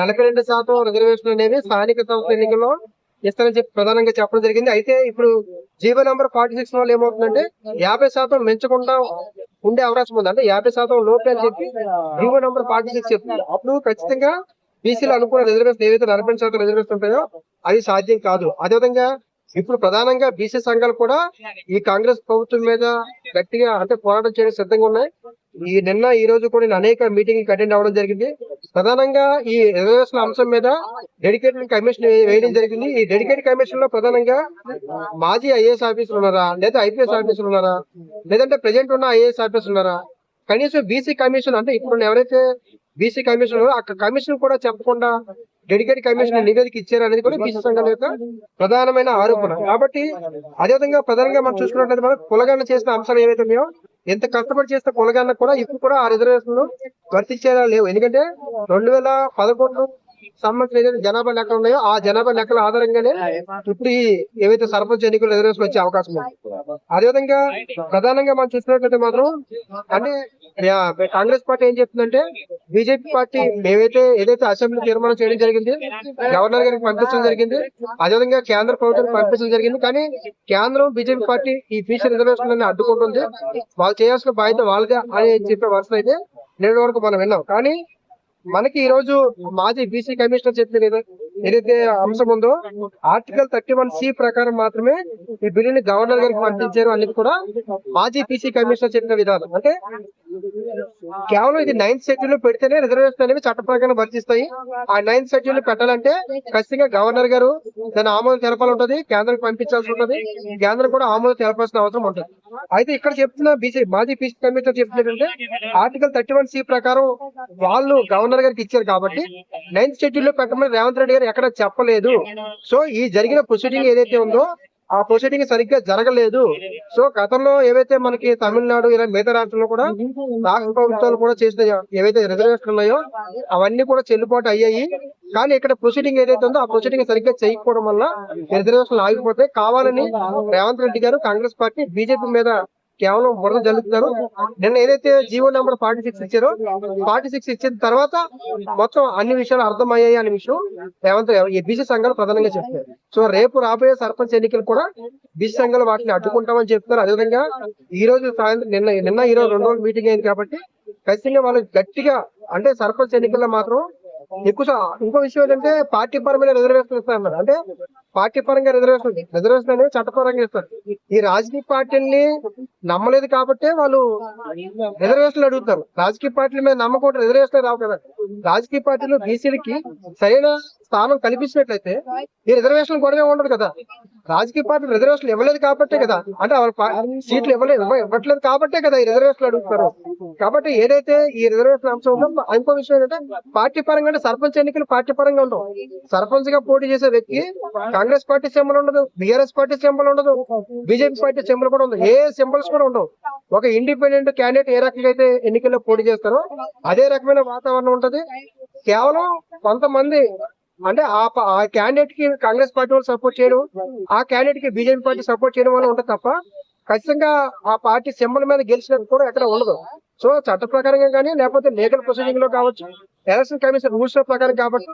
నలభై రెండు శాతం రిజర్వేషన్ అనేవి స్థానిక సంస్థల ఎన్నికల్లో ఇస్తారని చెప్పి ప్రధానంగా చెప్పడం జరిగింది. అయితే ఇప్పుడు జీవో నెంబర్ ఫార్టీ సిక్స్ వల్ల ఏమవుతుందంటే యాభై శాతం పెంచకుండా ఉండే అవకాశం ఉంది. అంటే యాభై శాతం లోపే అని చెప్పి జీవో నెంబర్ ఫార్టీ సిక్స్ చెప్తుంది అప్పుడు ఖచ్చితంగా బీసీలు అనుకున్న రిజర్వేషన్ ఏవైతే నలభై రెండు శాతం రిజర్వేషన్ ఉంటాయో అది సాధ్యం కాదు. అదేవిధంగా ఇప్పుడు ప్రధానంగా బీసీ సంఘాలు కూడా ఈ కాంగ్రెస్ ప్రభుత్వం మీద గట్టిగా అంటే పోరాటం చేయడానికి సిద్ధంగా ఉన్నాయి. ఈ నిన్న ఈ రోజు కూడా నేను అనేక మీటింగ్ అటెండ్ అవ్వడం జరిగింది. ప్రధానంగా ఈ రిజర్వేషన్ అంశం మీద డెడికేటెడ్ కమిషన్ వేయడం జరిగింది. ఈ డెడికేటెడ్ కమిషన్లో ప్రధానంగా మాజీ ఐఏఎస్ ఆఫీసర్ ఉన్నారా? లేదా ఐపీఎస్ ఆఫీసర్ ఉన్నారా? లేదంటే ప్రెజెంట్ ఉన్న ఐఏఎస్ ఆఫీసర్ ఉన్నారా? కనీసం బీసీ కమిషన్ అంటే ఇప్పుడు ఎవరైతే బీసీ కమిషన్ ఉన్నారో ఆ కమిషన్ కూడా చెప్పకుండా డెడికేటెడ్ కమిషన్ నివేదిక ఇచ్చారు అనేది కూడా బీసీ సంఘాల యొక్క ప్రధానమైన ఆరోపణ. కాబట్టి అదేవిధంగా ప్రధానంగా మనం చూసుకున్నట్లయితే మనం కులగన్న చేసిన అంశాలు ఏవైతే ఉన్నాయో ఎంత కష్టపడి చేస్తే కులగన్న కూడా ఇప్పుడు కూడా ఆ రిజర్వేషన్ వర్తించేలా లేవు. ఎందుకంటే రెండు వేల పదకొండు సంబంధించిన ఏదైతే జనాభా లెక్కలు ఉన్నాయో ఆ జనాభా లెక్కల ఆధారంగానే ఇప్పుడు ఏవైతే సర్పంచ్ ఎన్నికలు రిజర్వేషన్ వచ్చే అవకాశం ఉంది. అదేవిధంగా ప్రధానంగా మనం చూసినట్లయితే మాత్రం అంటే కాంగ్రెస్ పార్టీ ఏం చెప్తుందంటే బీజేపీ పార్టీ మేమైతే ఏదైతే అసెంబ్లీ తీర్మానం చేయడం జరిగింది గవర్నర్ గారికి పంపించడం జరిగింది అదేవిధంగా కేంద్ర ప్రభుత్వం పంపించడం జరిగింది కానీ కేంద్రం బీజేపీ పార్టీ ఈ ఫీచర్ రిజర్వేషన్ అడ్డుకుంటుంది. వాళ్ళు చేయాల్సిన బాధ్యత వాళ్ళదే అని చెప్పే వరుస అయితే నేటి వరకు మనం విన్నాం. కానీ మనకి ఈ రోజు మాజీ బీసీ కమిషనర్ చెప్పిన ఏదైతే అంశం ఉందో ఆర్టికల్ థర్టీ వన్ సి ప్రకారం మాత్రమే ఈ బిల్లుని గవర్నర్ గారికి పంపించారు అనేది కూడా మాజీ బీసీ కమిషనర్ చెప్పిన విధానం. అంటే కేవలం ఇది నైన్త్ షెడ్యూల్ పెడితేనే రిజర్వేషన్ అనేవి చట్ట ప్రకారం వర్తిస్తాయి. ఆ నైన్త్ షెడ్యూల్ పెట్టాలంటే ఖచ్చితంగా గవర్నర్ గారు దాని ఆమోదం తెలపాలి ఉంటది కేంద్రం పంపించాల్సి ఉంటుంది కేంద్రం కూడా ఆమోదం తెలపాల్సిన అవసరం ఉంటుంది. అయితే ఇక్కడ చెప్తున్న బీసీ మాజీ బీసీ కమిషనర్ చెప్తున్నట్టు ఆర్టికల్ థర్టీ వన్ సి ప్రకారం వాళ్ళు గవర్నర్ గారికి ఇచ్చారు కాబట్టి నైన్త్ షెడ్యూల్లో పెట్టమని రేవంత్ రెడ్డి గారు ఎక్కడ చెప్పలేదు. సో ఈ జరిగిన ప్రొసీడింగ్ ఏదైతే ఉందో ఆ ప్రొసీడింగ్ సరిగ్గా జరగలేదు. సో గతంలో ఏవైతే మనకి తమిళనాడు ఇలా మిగతా రాష్ట్రంలో కూడా రాష్ట్ర ప్రభుత్వాలు కూడా చేసిన ఏవైతే రిజర్వేషన్ ఉన్నాయో అవన్నీ కూడా చెల్లుబాటు అయ్యాయి. కానీ ఇక్కడ ప్రొసీడింగ్ ఏదైతే ఉందో ఆ ప్రొసీడింగ్ సరిగ్గా చేయకపోవడం వల్ల రిజర్వేషన్ ఆగిపోతే కావాలని రేవంత్ రెడ్డి గారు కాంగ్రెస్ పార్టీ బీజేపీ మీద కేవలం బురద జల్లుతున్నారు. నిన్న ఏదైతే జీవో నెంబర్ ఫార్టీ సిక్స్ ఇచ్చారో ఫార్టీ సిక్స్ ఇచ్చిన తర్వాత మొత్తం అన్ని విషయాలు అర్థమయ్యాయి అనే విషయం రేవంత్ ఈ బీసీ సంఘాలు ప్రధానంగా చెప్తారు సో రేపు రాబోయే సర్పంచ్ ఎన్నికలు కూడా బీసీ సంఘాలు వాటిని అడ్డుకుంటామని చెప్తున్నారు. అదేవిధంగా ఈ రోజు సాయంత్రం నిన్న నిన్న ఈ రోజు రెండు రోజులు మీటింగ్ అయింది కాబట్టి ఖచ్చితంగా వాళ్ళు గట్టిగా అంటే సర్పంచ్ ఎన్నికల్లో మాత్రం ఎక్కువ ఇంకో విషయం ఏంటంటే పార్టీ పరమైన రిజర్వేషన్ ఇస్తారన్నారు అంటే పార్టీ పరంగా రిజర్వేషన్ రిజర్వేషన్ అనేవి చట్టపరంగా ఇస్తారు. ఈ రాజకీయ పార్టీని నమ్మలేదు కాబట్టి వాళ్ళు రిజర్వేషన్లు అడుగుతారు. రాజకీయ పార్టీల మీద నమ్మకం రిజర్వేషన్ రావు కదా. రాజకీయ పార్టీలు బీసీలకి సరైన స్థానం కల్పించినట్లయితే ఈ రిజర్వేషన్ గొడవ ఉండదు కదా. రాజకీయ పార్టీలు రిజర్వేషన్ ఇవ్వలేదు కాబట్టే కదా. అంటే సీట్లు ఇవ్వలేదు ఇవ్వ- ఇవ్వట్లేదు కాబట్టే కదా ఈ రిజర్వేషన్ అడుగుతారు కాబట్టి ఏదైతే ఈ రిజర్వేషన్ అంశం ఉందో ఇంకో విషయం ఏంటంటే పార్టీ పరంగా అంటే సర్పంచ్ ఎన్నికలు పార్టీ పరంగా ఉండవు. సర్పంచ్గా పోటీ చేసే వ్యక్తి కాంగ్రెస్ పార్టీ సింబల్ ఉండదు బిఆర్ఎస్ పార్టీ సింబల్ ఉండదు బీజేపీ పార్టీ సింబల్ కూడా ఉండదు. ఏ సింబల్స్ కూడా ఉండవు. ఒక ఇండిపెండెంట్ క్యాండిడేట్ ఏ రకంగా అయితే ఎన్నికల్లో పోటీ చేస్తారో అదే రకమైన వాతావరణం ఉంటది. కేవలం కొంతమంది అంటే ఆ ఆ క్యాండిడేట్కి కాంగ్రెస్ పార్టీ వాళ్ళు సపోర్ట్ చేయడం ఆ క్యాండిడేట్కి బీజేపీ పార్టీ సపోర్ట్ చేయడం వల్ల ఉంటుంది తప్ప ఖచ్చితంగా ఆ పార్టీ సింబల్ మీద గెలిచినట్టు కూడా ఎక్కడ ఉండదు. సో చట్ట ప్రకారంగా కానీ లేకపోతే లీగల్ ప్రొసీడింగ్లో కావచ్చు ఎలక్షన్ కమిషన్ రూల్స్ ప్రకారం కాబట్టి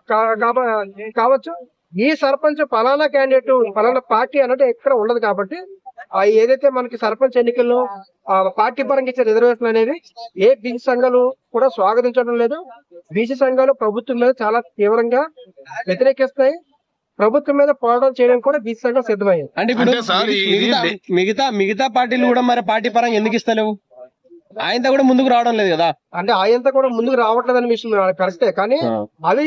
కావచ్చు ఈ సర్పంచ్ ఫలానా క్యాండిడేట్ ఫలానా పార్టీ అన్నట్టు ఎక్కడ ఉండదు కాబట్టి ఏదైతే మనకి సర్పంచ్ ఎన్నికల్లో ఆ పార్టీ పరంగా ఇచ్చే రిజర్వేషన్ అనేది ఏ బీసీ సంఘాలు కూడా స్వాగతించడం లేదు. బీసీ సంఘాలు ప్రభుత్వం మీద చాలా తీవ్రంగా వ్యతిరేకిస్తాయి. ప్రభుత్వం మీద పోరాటం చేయడం కూడా బీసీ సంఘం సిద్ధమైంది అంటే ఇప్పుడు మిగతా మిగతా పార్టీలు కూడా మరి పార్టీ పరంగా ఎందుకు ఇస్తలేవు? ఆయనతో కూడా ముందుకు రావడం లేదు కదా? అంటే ఆయంతా కూడా ముందుకు రావట్లేదని విషయం కరెక్టే కానీ అవి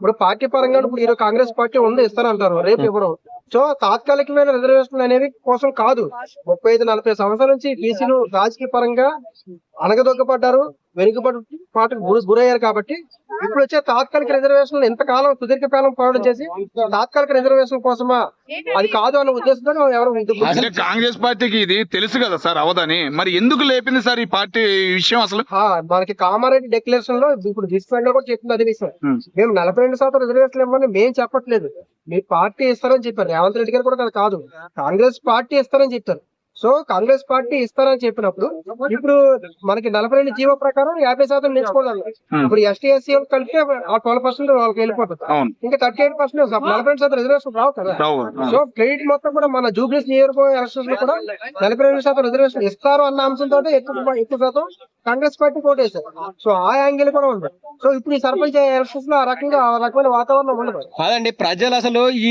ఇప్పుడు పార్టీ పరంగా ఇప్పుడు ఈరోజు కాంగ్రెస్ పార్టీ ఉంది ఇస్తారంటారు రేపు ఇవ్వరు సో తాత్కాలికమైన రిజర్వేషన్ అనేది కోసం కాదు. ముప్పై ఐదు నలభై సంవత్సరాల నుంచి బీసీలు రాజకీయ పరంగా అనగదొక్కపడ్డారు వెనుకబడి పాటకు గురి గురయ్యారు కాబట్టి ఇప్పుడు వచ్చే తాత్కాలిక రిజర్వేషన్ ఎంతకాలం సుదీర్ఘకాలం పోరాటం చేసి తాత్కాలిక రిజర్వేషన్ కోసమా? అది కాదు అన్న ఉద్దేశంతో ఎవరు అంటే కాంగ్రెస్ పార్టీకి ఇది తెలుసు కదా సార్ అవదని. మరి ఎందుకు లేపింది సార్ ఈ పార్టీ ఈ విషయం అసలు? మనకి కామారెడ్డి డిక్లరేషన్లో ఇప్పుడు దిశగా కూడా చెప్తుంది అదే విషయం. మేము నలభై రెండు శాతం రిజర్వేషన్ ఇవ్వమని మేము చెప్పట్లేదు. మీ పార్టీ ఇస్తారని చెప్పారు. రేవంత్ రెడ్డి గారు కూడా కాదు. కాంగ్రెస్ పార్టీ ఇస్తారని చెప్పారు. సో కాంగ్రెస్ పార్టీ ఇస్తారని చెప్పినప్పుడు ఇప్పుడు మనకి నలభై రెండు జీవో ప్రకారం యాభై శాతం నేర్చుకోవాలి. ఇప్పుడు ఎస్టీ ఎస్సీ కలిపితే ఆ ట్వెల్వ్ పర్సెంట్ వాళ్ళకి వెళ్ళిపోతుంది ఇంకా థర్టీ ఎయిట్ పర్సెంట్ నలభై రెండు శాతం రిజర్వేషన్ రావు కదా. సో క్రెడిట్ మొత్తం కూడా మన జూబ్లీస్ నియోజకవర్గ ఎలక్షన్స్లో కూడా నలభై రెండు శాతం రిజర్వేషన్ ఇస్తారు అన్న అంశంతో ఎక్కువ ఎక్కువ శాతం కాంగ్రెస్ పార్టీ కోటేశారు సో ఆ యాంగిల్ కూడా ఉంది. సో ఇప్పుడు ఈ సర్పంచ్ ఎలక్షన్స్లో ఆ రకంగా ఆ రకమైన వాతావరణం ఉండదు. కాదండి ప్రజలు అసలు ఈ